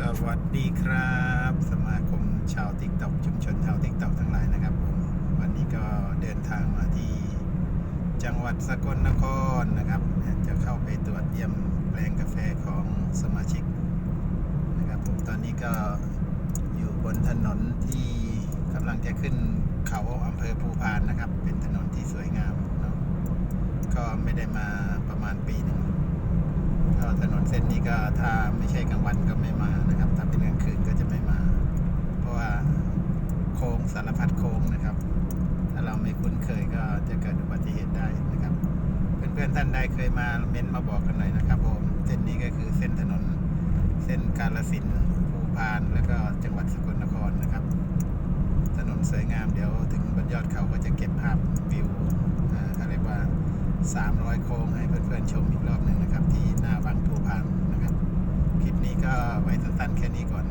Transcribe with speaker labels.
Speaker 1: สวัสดีครับ สมาคมชาวติ๊กต็อกชุมชนชาวติ๊กต็อกทั้งหลายนะครับผมวันนี้ก็เดินทางมาที่จังหวัดสกลนครนะครับ จะเข้าไปตรวจเยี่ยมแปลงกาแฟของสมาชิกนะครับผมตอนนี้ก็อยู่บนถนนที่กำลังจะขึ้นเขาอำเภอภูพานนะครับ เป็นถนนที่สวยงามเนาะก็ไม่ได้มาประมาณปีหนึ่งก็ถนนเส้นนี้ก็ถ้าไม่ใช่กลางวันก็ โค้งสารพัดโค้งนะครับ ถ้าเราไม่คุ้นเคยก็จะเกิดอุบัติเหตุได้นะครับ เพื่อนๆท่านใดเคยมาเม้นต์มาบอกกันหน่อยนะครับผมเส้นนี้ก็คือเส้นถนนเส้นกาลสินภูพาน แล้วก็จังหวัดสกลนครนะครับ ถนนสวยงามเดี๋ยวถึงบนยอดเขาก็จะเก็บภาพวิวอ่าเขาเรียกว่า 300 โค้งให้เพื่อนๆชมอีกรอบหนึ่งนะครับ ที่หน้าวังภูพานนะครับ คลิปนี้ก็ไว้สั้นๆแค่นี้ก่อน